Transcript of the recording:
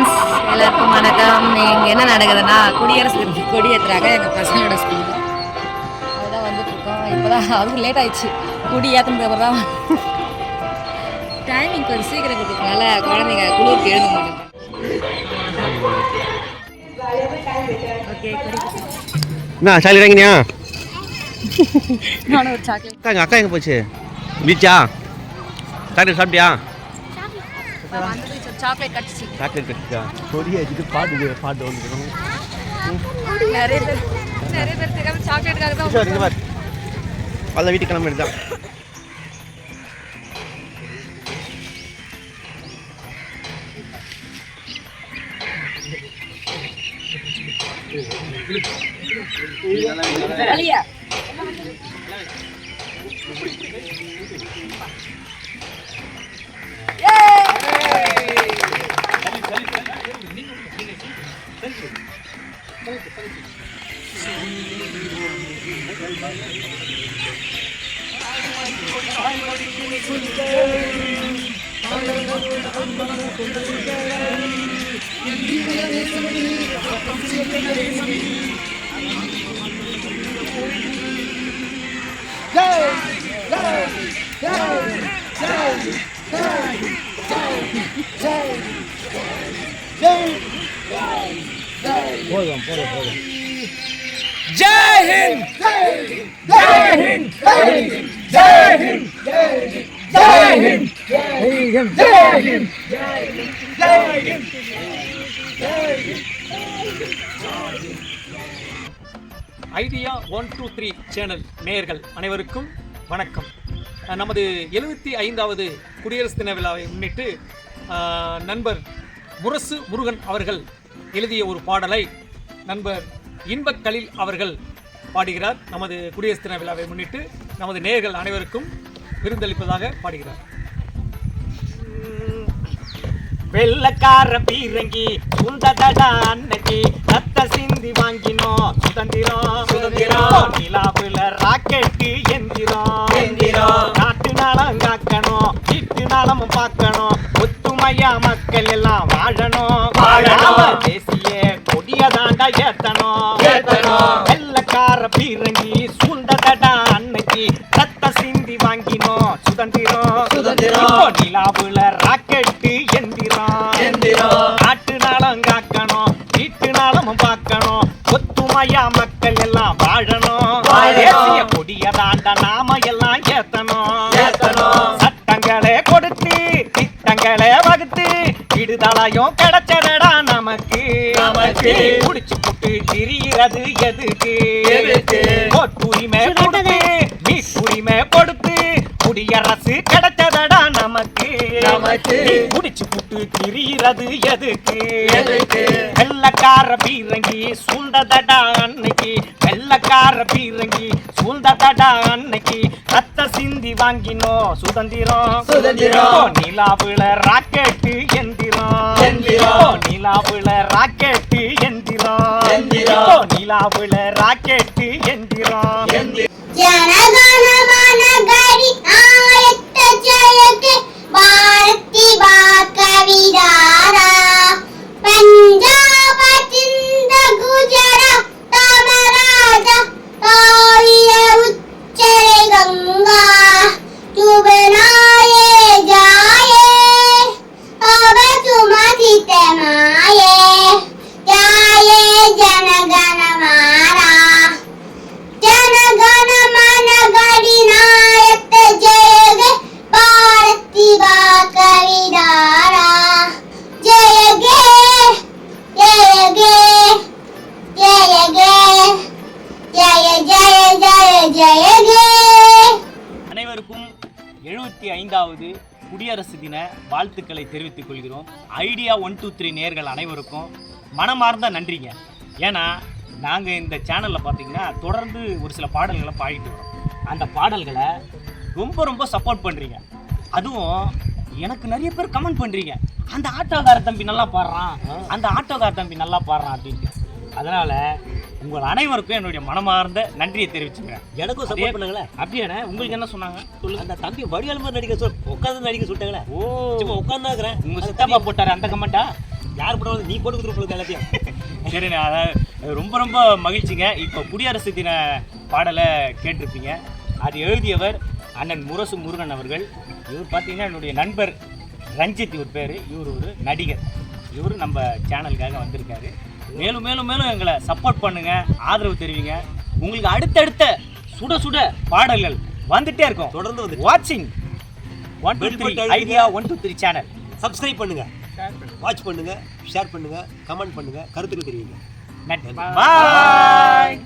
Friends எல்லாருக்கும் வணக்கம். இங்கே என்ன நடக்குதுன்னா குடியரசு தின கொடி ஏற்றுறாங்க எங்கள் பசங்களோட ஸ்கூலில் அதுதான் வந்துட்டு இருக்கோம் இப்போ தான் அதுக்கு லேட் ஆயிடுச்சு. கொடி ஏற்றினது அப்புறம் தான் டைமிங் கொஞ்சம் சீக்கிரம் கொடுத்ததுனால குழந்தைங்க குளிருக்கு எழுத மாட்டேங்க ஓகே என்ன சாலி இறங்கினியா நானும் ஒரு சாக்லேட் அக்கா எங்கள் அக்கா எங்கே போச்சு? பீச்சா? சாக்லேட் சாப்பிட்டியா? சாக்லேட் கடிச்சு சாக்லேட் கட்டிச்சா கொடி வச்சுட்டு பாட்டு பாட்டு வந்துருக்கணும் நிறைய பேர் நிறைய பேர் தெரியாம சாக்லேட்டுக்காக தான் இங்கே பாரு. பல்ல வீட்டுக்கு கிளம்ப Yay! Yay! Yay! வேண்டியதான் வலியா idea one two three channel நேயர்கள் அனைவருக்கும் வணக்கம். நமது எழுபத்தி ஐந்தாவது குடியரசு தின விழாவை முன்னிட்டு நண்பர் முரசு முருகன் அவர்கள் எழுதிய ஒரு பாடலை நண்பர் இன்பக் கலில் அவர்கள் பாடுகிறார். நமது குடியரசு தின விழாவை முன்னிட்டு நமது நேயர்கள் அனைவருக்கும் விருந்தளிப்பதாக பாடுகிறார். வெள்ளக்கார பீரங்கி சுந்ததடா அன்னைக்கு ரத்த சிந்தி வாங்கினோம் சுதந்திரம் சுதந்திரம் நிலாவுல ராக்கெட்டு எந்திரம் எந்திரம் நாட்டு நலம் காக்கணும் வீட்டு நலம் பார்க்கணும். ஒத்துமையா மக்கள் எல்லாம் வாழணும். வாழணும். தேசிய கொடிய தாண்டா ஏத்தணும். ஏத்தணும். வெள்ளக்கார பீரங்கி சூழ்ந்ததடா அன்னைக்கு ரத்த சிந்தி வாங்கினோம். சுதந்திரம். சுதந்திரம். நிலாவுல ராக்கெட்டு எந்திரம். எந்திரம். நாட்டு நலம் காக்கணும் வீட்டு நலம் பார்க்கணும். ஒத்துமையா மக்கள் எல்லாம் வாழணும். வகுத்து விடுதலையும் கிடைச்சதடா நமக்கு. நமக்கு. குடிச்சு புட்டு திரிகிறது எதுக்கு? எதுக்கு? உரிமை கொடுத்து மீட்புரிமை கொடுத்து குடியரசு கிடைச்சதடா நமக்கு. நமக்கு. குடிச்சு புட்டு திரிகிறது எதுக்கு? எதுக்கு? வெள்ளக்கார பீரங்கி சூழ்ந்ததடா அன்னைக்கு. வெள்ளக்கார பீரங்கி சூழ்ந்ததடா அன்னைக்கு. ரத்த சிந்தி வாங்கினோம் சுதந்திரம். சுதந்திரம். நிலாவுல ராக்கெட்டு எந்திரம். நிலாவுல ராக்கெட்டு எந்திரம். நிலாவுல ராக்கெட்டு எழுபத்தி ஐந்தாவது குடியரசு தின வாழ்த்துக்களை தெரிவித்துக் கொள்கிறோம். ஐடியா ஒன் டூ த்ரீ நேர்கள் அனைவருக்கும் மனமார்ந்த நன்றிங்க. ஏன்னா நாங்கள் இந்த சேனலில் பார்த்தீங்கன்னா தொடர்ந்து ஒரு சில பாடல்களை பாடிட்டு வரோம். அந்த பாடல்களை ரொம்ப ரொம்ப சப்போர்ட் பண்ணுறீங்க அதுவும் எனக்கு நிறைய பேர் கமெண்ட் பண்ணுறீங்க அந்த ஆட்டோக்கார தம்பி நல்லா பாடுறான். அந்த ஆட்டோக்கார தம்பி நல்லா பாடுறான் அப்படின்ட்டு. அதனால் உங்கள் அனைவருக்கும் என்னுடைய மனமார்ந்த நன்றியை தெரிவிச்சுக்கிறேன். எனக்கும் சப்போர்ட் பண்ணுங்களே அப்படியாண்ணே உங்களுக்கு என்ன சொன்னாங்க? சொல்லுங்க. அந்த தம்பி வடிவாள மாதிரி நடிக்க சொல் உட்காந்து நடிக்க சொல்லிட்டாங்களே. ஓ. சும்மா உட்காந்து இருக்கிறேன் உங்க சித்தப்பா போட்டாரு அந்த கமெண்டா யார் போட்டாலும் நீ போட்டு கொடுத்துருப்போம் எல்லாத்தையும். சரிண்ணே அதாவது ரொம்ப ரொம்ப மகிழ்ச்சிங்க. இப்போ குடியரசு தின பாடலை கேட்டிருப்பீங்க. அது எழுதியவர் அண்ணன் முரசு முருகன் அவர்கள். இவர் பார்த்தீங்கன்னா என்னுடைய நண்பர் ரஞ்சித் இவர் பேர். இவர் ஒரு நடிகர். இவர் நம்ம சேனலுக்காக வந்திருக்காரு. மேலும் மேலும் மேலும் எங்களை சப்போர்ட் பண்ணுங்க ஆதரவு தெரிவிங்க. உங்களுக்கு அடுத்தடுத்த சுட சுட பாடல்கள் வந்துட்டே இருக்கும். தொடர்ந்து வந்து வாட்சிங் one two three idea one two three channel subscribe பண்ணுங்க. வாட்ச் பண்ணுங்க. ஷேர் பண்ணுங்க கமெண்ட் பண்ணுங்க கருத்துக்கள் தெரிவிங்க. பாய்